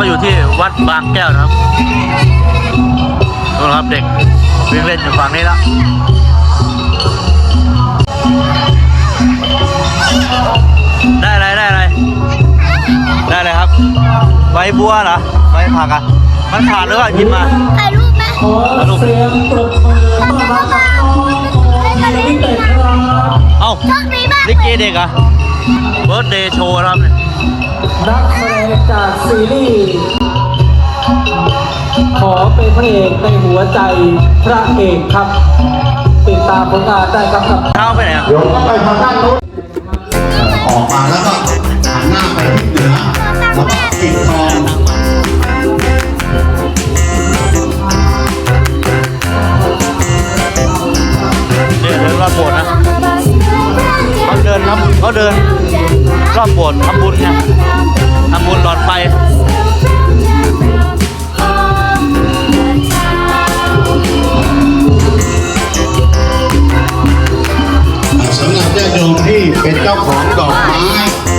ก็อยู่ที่วัดบางแก้วนะครับดูนะครับเด็กวิ่งเล่นอยู่ฝั่งนี้แล้วได้อะไรได้อะไรได้อะไรครับใบบัวเหรอใบผักอะมันขาดหรือเปล่าหยิบมาถ่ายรูปไหมขอเสียรบมือต้อนรับน้องๆที่เอ้าโชคดีมากลิเกเด็กอะเบิร์ดเดย์โชว์ครับเนี่ย งจากซีรีส์ขอเป็นพระเอกในหัวใจพระเอกครับ ติดตามผลงานได้ครับกับเท้าไปไหนอะโยมก็ไปทางด้านโน้นออกมาแล้วก็หันหน้าไปทิศเหนือแล้วก็ปิดทองเนี่ยเดินรอบโบสถ์นะเขาเดินรับเขาเดินรอบโบสถ์ทำบุญไง ทำบุญหลอดไฟสำหรับญาติโยมที่เป็นเจ้าของดอกไม้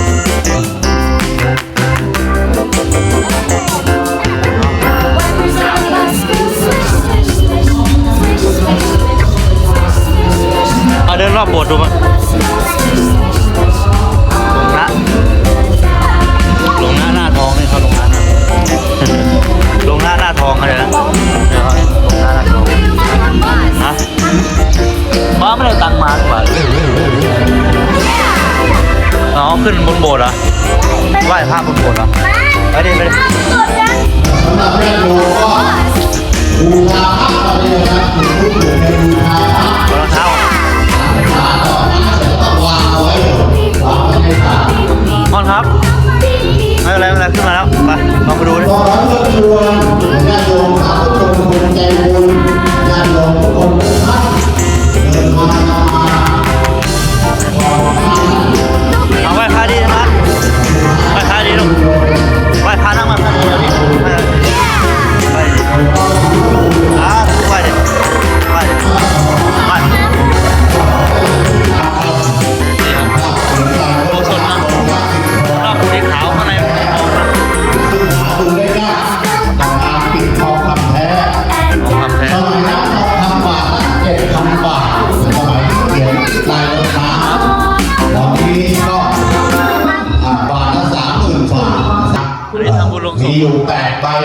ไปดิไปดิสำหรับญาติโยมก็บูชาพระตอนนี้นะครับอยู่ที่อยู่ในบูชาพระรองเท้าขาดอกไม้แต่ต้องวางเอาไว้วางไว้ในถาดมอนครับไม่เป็นไรไม่เป็นไรขึ้นมาแล้วไปลองไปดูดิ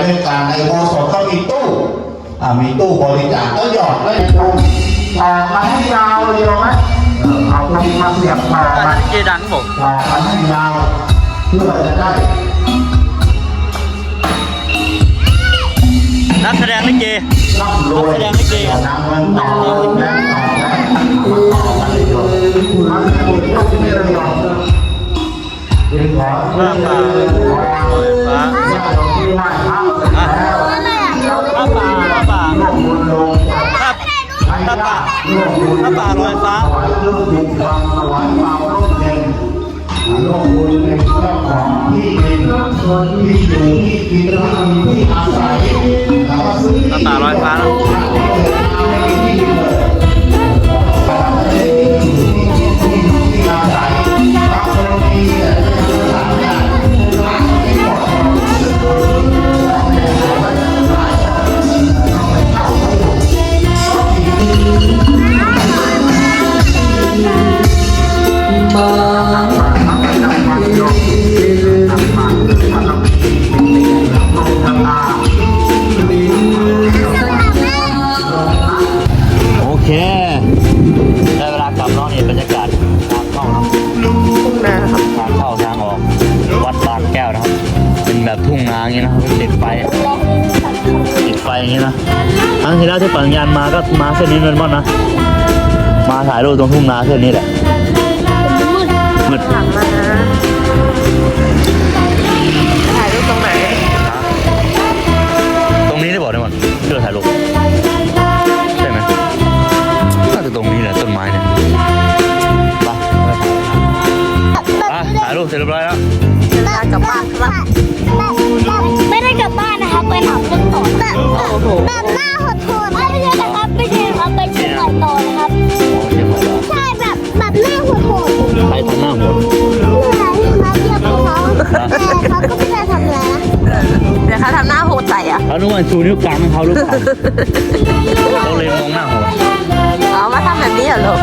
ดใบด้วยกันในโบสถ์ก็มีตู้อ่ามีตู้บริจาคก็หยอดได้ตรงต่อมาให้ยาวเลยไหมเออเอาตรงมาเสียบต่อแต่มาลิเกดังบอกต่อมาให้ยาวเพื่อจะได้นักแสดงลิเกร่ำรวยแสดงลิเกอะนำเงินต่อและต่อและต่อกั นเลยโยมมันจะบุญต้องมีระยองเรียนขอพระป่าลอยฟ้าหว้พระอะแล้วอะไรอะพระป่าพระป่าป่าร่วมบุญพระป่าลอยฟ้าถวายเครื่องดื่มฟังถวายเปล่าร่มเย็นร่วมบุญเป็นเจ้าของที่ดินที่อยู่ที่กินที่อาศัยแล้วก็ซื้อพระป่าลอยฟ้านะที่ นาอย่างนี้นะครับติดไฟติดไฟอย่างนี้นะครั้งที่แล้วที่ปั่นจักรยานมาก็มาเส้นนี้เป็นม่อนนะ มาถ่ายรูปตรงทุ่งนาเส้นนี้แหละมืดหลังมาถ่ายรูปตรงไหนตรงนี้ได้บอกได้หมดเพื่อถ่ายรูปใช่ไหมน่าจะตรงนี้แหละต้นไม้เนี่ยไปไปถ่ายรูปเสร็จเรียบร้อยแล้ว กลับบ้านครับไม่ได้กลับบ้านนะครับไปหาเพื่อนต่อแบบแบบหน้าโหดๆไม่ใช่นะครับไม่ใช่ครับไปเชียงใหม่ต่อนะครับโอเคหมดแล้วใช่แบบแบบหน้าโหดๆใครทำหน้าหัวเหนื่อยครับเยี่ยมเขาแต่เขาก็ไม่ได้ทำอะไรนะเดี๋ยวเขานึกว่าชูนิ้วกลางให้เขาหรือเปล่าเขาเลยมองหน้าโหดเอามาทำแบบนี้เหรอลูก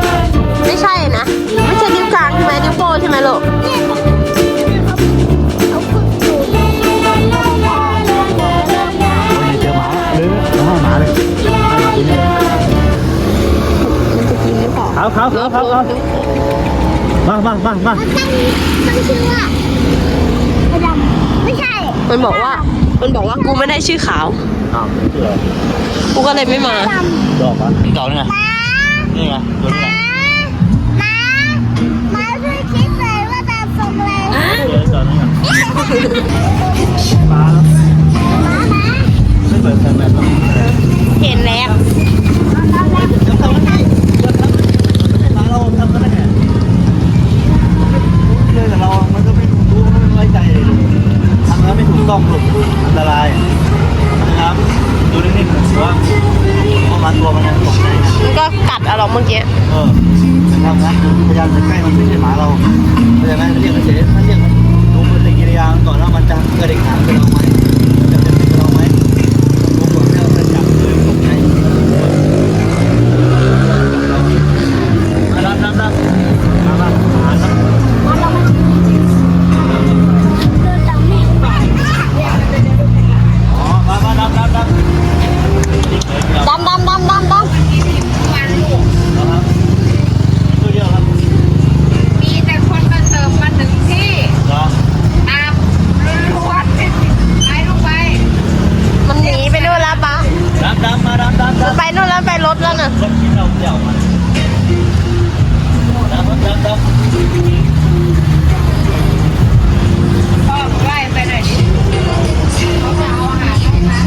ไม่ใช่นะ ไม่ใช่นิ้วกลางใช่ไหมนิ้วโป้งใช่ไหมลูก เขาเขาเขาเขาเขามามามามาตั้งชื่อว่าดำไม่ใช่มันบอกว่า มันบอกว่ากูไม่ได้ชื่อขาว อ้าวเสือกูก็เลยไม่มา ดำดอกมันเก่านี่ไงม้านี่ไงตัวนี้ไงม้าม้าช่วยคิดเลยว่าจะส่งอะไรเดี๋ยวตัวนี้ไงม้าม้า ไม่เปิดแฟนแมนหรอก เห็นแล้ว จะทำอะไรจะทำอะไรหมาเราทำกันได้ไงเลยแต่เรามันก็ไม่รู้มันไม่ไว้ใจเลยลูกทำแล้วไม่ถูกต้องลูกอันตรายนะครับดูนิ่งๆถือว่า เพราะมันตัวมันยังตกใจนะมันก็กัดเอาเราเมื่อกี้เออจะทำงั้นพยายามจะใกล้มันไม่ใช่หมาเราเข้าใจไหมเรียกมันเฉยถ้าเรียกมันดูปฏิกิริยามันก่อนว่ามันจะกระดิกหางกับเราไหม รถแล้วน่ะรถที่เราเดี่ยวมาดับดับดับพ่อบอกว่าไปหน่อยดิเขาจะเอาอาหารให้นะ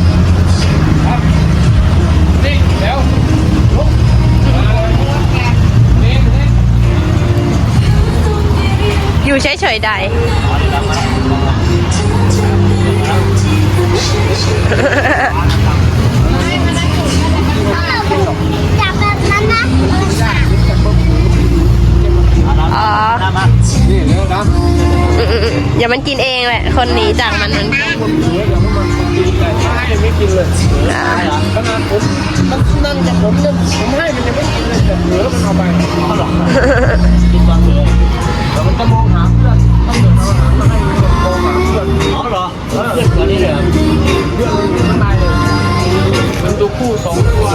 อยู่เฉยๆได้ มันกินเองแหละ คนหนีจากมันมันไม่กินเลยขนาดผมมันนั่งกับผมเนี่ยผมให้มันยังไม่กินเลยแต่เหลือมันเอาไปเขาหรอกินตอนเบื่อแล้วมันจะมองหาเพื่อนต้องเดินเอาหารมาให้มองหาเพื่อนอ๋อเหรอเพื่อนตัวนี้เลยเพื่อนมันอยู่ข้างในเลยมันคู่สองตัว